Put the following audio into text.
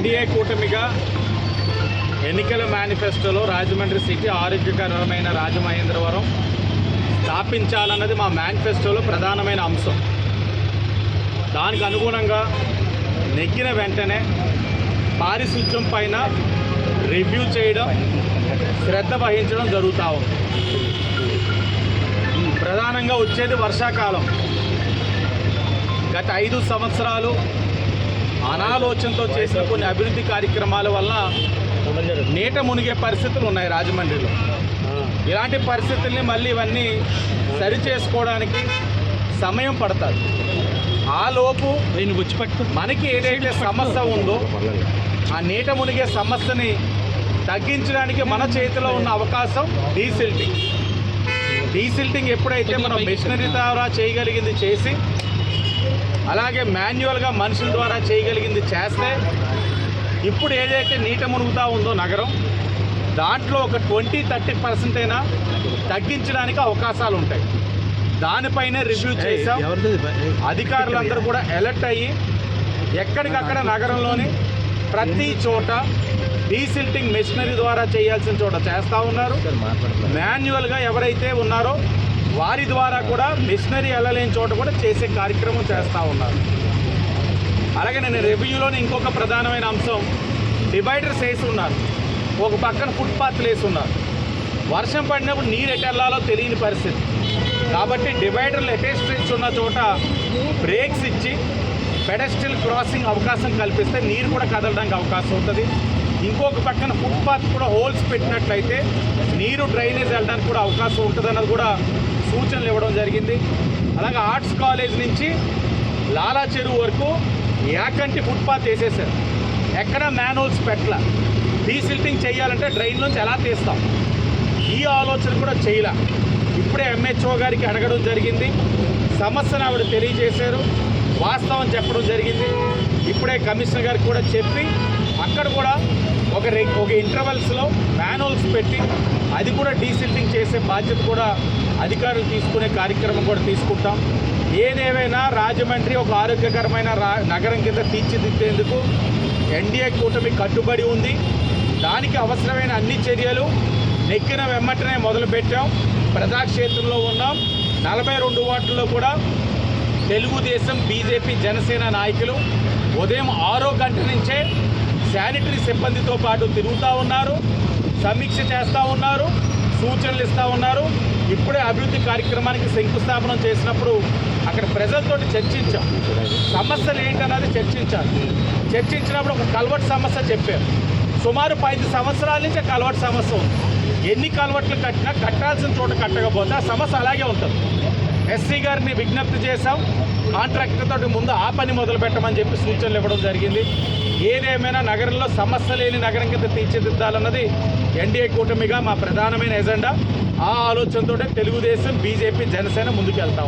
NDA కూటమిగా ఎన్నికల మేనిఫెస్టోలో రాజమండ్రి సిటీ ఆరోగ్యకరమైన రాజమహేంద్రవరం స్థాపించాలన్నది మా మేనిఫెస్టోలో ప్రధానమైన అంశం. దానికి అనుగుణంగా నెగ్గిన వెంటనే పారిశుధ్యం పైన రివ్యూ చేయడం శ్రద్ధ వహించడం జరుగుతూ ఉంది. ప్రధానంగా వచ్చేది వర్షాకాలం. గత ఐదు సంవత్సరాలు అనాలోచనతో చేసిన కొన్ని అభివృద్ధి కార్యక్రమాల వల్ల నీట మునిగే పరిస్థితులు ఉన్నాయి రాజమండ్రిలో. ఇలాంటి పరిస్థితుల్ని మళ్ళీ ఇవన్నీ సరి చేసుకోవడానికి సమయం పడుతుంది. ఆ లోపు నేను వచ్చిపట్టు మనకి ఏదైతే సమస్య ఉందో ఆ నీట మునిగే సమస్యని తగ్గించడానికి మన చేతిలో ఉన్న అవకాశం డీసిల్టింగ్. డీసిల్టింగ్ ఎప్పుడైతే మనం మెషినరీ ద్వారా చేయగలిగింది చేసి అలాగే మాన్యువల్గా మనుషుల ద్వారా చేయగలిగింది చేస్తే ఇప్పుడు ఏదైతే నీట మునుగుతా ఉందో నగరం దాంట్లో ఒక ట్వంటీ థర్టీ పర్సెంట్ అయినా తగ్గించడానికి అవకాశాలు ఉంటాయి. దానిపైనే రివ్యూ చేసాం అధికారులందరూ కూడా అలర్ట్ అయ్యి ఎక్కడికక్కడ నగరంలోని ప్రతి చోట డీసిల్టింగ్ మెషినరీ ద్వారా చేయాల్సిన చోట చేస్తూ ఉన్నారు. మాన్యువల్గా ఎవరైతే ఉన్నారో వారి ద్వారా కూడా మిషనరీ వెళ్ళలేని చోట కూడా చేసే కార్యక్రమం చేస్తూ ఉన్నారు. అలాగే నేను రెవెన్యూలోని ఇంకొక ప్రధానమైన అంశం డివైడర్స్ వేసి ఉన్నారు. ఒక పక్కన ఫుట్పాత్లు వేసి ఉన్నారు. వర్షం పడినప్పుడు నీరు ఎటు వెళ్ళాలో తెలియని పరిస్థితి. కాబట్టి డివైడర్లు ఎటేస్ట్రిక్స్ ఉన్న చోట బ్రేక్స్ ఇచ్చి పెడస్టిల్ క్రాసింగ్ అవకాశం కల్పిస్తే నీరు కూడా కదలడానికి అవకాశం ఉంటుంది. ఇంకొక పక్కన ఫుట్పాత్ కూడా హోల్స్ పెట్టినట్లయితే నీరు డ్రైనేజ్ వెళ్ళడానికి కూడా అవకాశం ఉంటుంది అన్నది కూడా సూచనలు ఇవ్వడం జరిగింది. అలాగే ఆర్ట్స్ కాలేజ్ నుంచి లాలా చెరువు వరకు యాకంటి ఫుట్పాత్ వేసేసారు. ఎక్కడ మ్యాన్హోల్స్ పెట్టల? డీసిల్టింగ్ చేయాలంటే డ్రైన్ నుంచి ఎలా తీస్తాం? ఈ ఆలోచన కూడా చేయలే. ఇప్పుడే ఎంహెచ్ఓ గారికి అడగడం జరిగింది. సమస్యను ఆవిడ తెలియజేశారు. వాస్తవం చెప్పడం జరిగింది. ఇప్పుడే కమిషనర్ గారికి కూడా చెప్పి అక్కడ కూడా ఒక రె ఒక ఇంటర్వెల్స్లో మ్యాన్హోల్స్ పెట్టి అది కూడా డీసిల్టింగ్ చేసే బాధ్యత కూడా అధికారులు తీసుకునే కార్యక్రమం కూడా తీసుకుంటాం. ఏదేమైనా రాజమండ్రి ఒక ఆరోగ్యకరమైన నగరం కింద తీర్చిదిద్దేందుకు ఎన్డీఏ కూటమి కట్టుబడి ఉంది. దానికి అవసరమైన అన్ని చర్యలు నెక్కిన వెమ్మటనే మొదలుపెట్టాం. ప్రజాక్షేత్రంలో ఉన్నాం. నలభై రెండు వార్డుల్లో కూడా తెలుగుదేశం బీజేపీ జనసేన నాయకులు ఉదయం ఆరో గంట నుంచే శానిటరీ సిబ్బందితో పాటు తిరుగుతూ ఉన్నారు సమీక్ష చేస్తూ ఉన్నారు సూచనలు ఇస్తూ ఉన్నారు. ఇప్పుడే అభివృద్ధి కార్యక్రమానికి శంకుస్థాపన చేసినప్పుడు అక్కడ ప్రజలతోటి చర్చించాం. సమస్యలు ఏంటన్నది చర్చించాలి. చర్చించినప్పుడు ఒక కల్వర్ట్ సమస్య చెప్పారు. సుమారు పది సంవత్సరాల నుంచి కల్వర్ట్ సమస్య ఉంది. ఎన్ని కల్వర్ట్లు కట్టినా కట్టాల్సిన చోట కట్టకపోతే ఆ సమస్య అలాగే ఉంటుంది. ఎస్సీ గారిని విజ్ఞప్తి చేశాం. కాంట్రాక్టర్తో ముందు ఆ పని మొదలు పెట్టమని చెప్పి సూచనలు ఇవ్వడం జరిగింది. ఏదేమైనా నగరంలో సమస్య లేని నగరం కింద తీర్చిదిద్దాలన్నది ఎన్డీఏ కూటమిగా మా ప్రధానమైన ఎజెండా. ఆ ఆలోచనతో తెలుగుదేశం బీజేపీ జనసేన ముందుకు వెళ్తా